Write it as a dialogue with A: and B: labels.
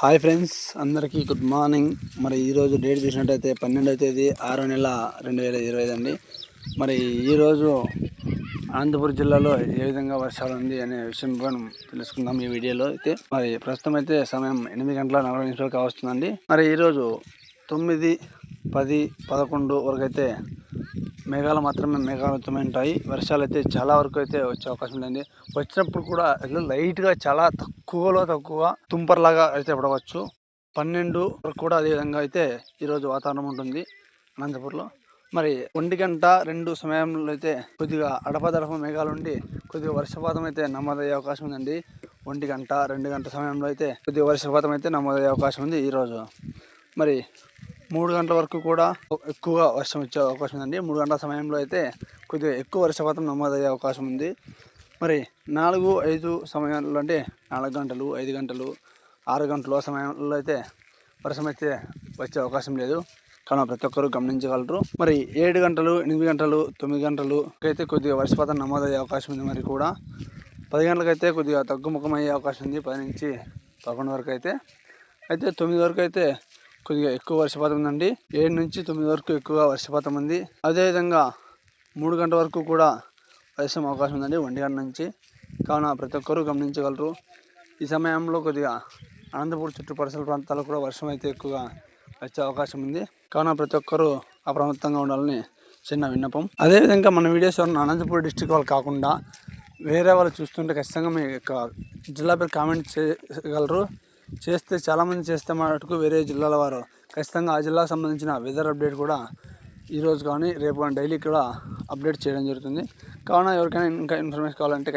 A: Hi friends అందరికీ good morning. మరి ఈరోజు డేట్ చూసినట్టయితే పన్నెండవ తేదీ ఆరో నెల రెండు వేల ఇరవై ఐదు అండి. మరి ఈరోజు అనంతపురం జిల్లాలో ఏ విధంగా వర్షాలు ఉంది అనే విషయం మనం తెలుసుకుందాం ఈ వీడియోలో అయితే. మరి ప్రస్తుతం అయితే సమయం ఎనిమిది గంటల నలభై నిమిషాలు కావస్తుందండి మరి ఈరోజు తొమ్మిది పది పదకొండు వరకు అయితే మేఘాలు మాత్రమే మేఘాలతోనే ఉంటాయి వర్షాలు అయితే చాలా వరకు అయితే వచ్చే అవకాశం ఉందండి వచ్చినప్పుడు కూడా లైట్గా చాలా తక్కువలో తక్కువ తుంపర్లాగా అయితే పడవచ్చు. పన్నెండు వరకు కూడా అదే విధంగా అయితే ఈరోజు వాతావరణం ఉంటుంది అనంతపూర్లో. మరి ఒంటి గంట రెండు సమయంలో అయితే కొద్దిగా అడపదడప మేఘాలు ఉండి కొద్దిగా వర్షపాతం అయితే నమోదయ్యే అవకాశం ఉందండి. ఒంటి గంట రెండు గంట సమయంలో అయితే కొద్దిగా వర్షపాతం అయితే నమోదయ్యే అవకాశం ఉంది ఈరోజు. మరి మూడు గంటల వరకు కూడా ఎక్కువగా వర్షం వచ్చే అవకాశం ఉందండి. మూడు గంటల సమయంలో అయితే కొద్దిగా ఎక్కువ వర్షపాతం నమోదయ్యే అవకాశం ఉంది. మరి నాలుగు ఐదు సమయాల్లో అంటే నాలుగు గంటలు ఐదు గంటలు ఆరు గంటల సమయంలో అయితే వర్షం అయితే వచ్చే అవకాశం లేదు. కానీ ప్రతి ఒక్కరు గమనించగలరు. మరి ఏడు గంటలు ఎనిమిది గంటలు తొమ్మిది గంటలు అయితే కొద్దిగా వర్షపాతం నమోదయ్యే అవకాశం ఉంది మరి కూడా. పది గంటలకైతే కొద్దిగా తగ్గుముఖం అయ్యే అవకాశం ఉంది. పది నుంచి పదకొండు వరకు అయితే. అయితే తొమ్మిది వరకు అయితే కొద్దిగా ఎక్కువ వర్షపాతం ఉందండి. ఏడు నుంచి తొమ్మిది వరకు ఎక్కువ వర్షపాతం ఉంది. అదేవిధంగా మూడు గంటల వరకు కూడా వర్షం అవకాశం ఉందండి ఒంటి గంట నుంచి. కావున ప్రతి ఒక్కరూ గమనించగలరు. ఈ సమయంలో కొద్దిగా అనంతపూర్ చుట్టుపరిసల ప్రాంతాల్లో కూడా వర్షం అయితే ఎక్కువగా వచ్చే అవకాశం ఉంది. కావున ప్రతి ఒక్కరూ అప్రమత్తంగా ఉండాలని చిన్న విన్నపం. అదేవిధంగా మన వీడియోస్ ఎవరైనా అనంతపూర్ డిస్టిక్ వాళ్ళు కాకుండా వేరే వాళ్ళు చూస్తుంటే ఖచ్చితంగా మీ యొక్క జిల్లా పేరు కామెంట్ చేయగలరు. చేస్తే చాలామంది చేస్తే మటుకు వేరే జిల్లాల వారు. ఖచ్చితంగా ఆ జిల్లాకు సంబంధించిన వెదర్ అప్డేట్ కూడా ఈరోజు కానీ రేపు కానీ డైలీ కూడా అప్డేట్ చేయడం జరుగుతుంది. కావున ఎవరికైనా ఇంకా ఇన్ఫర్మేషన్ కావాలంటే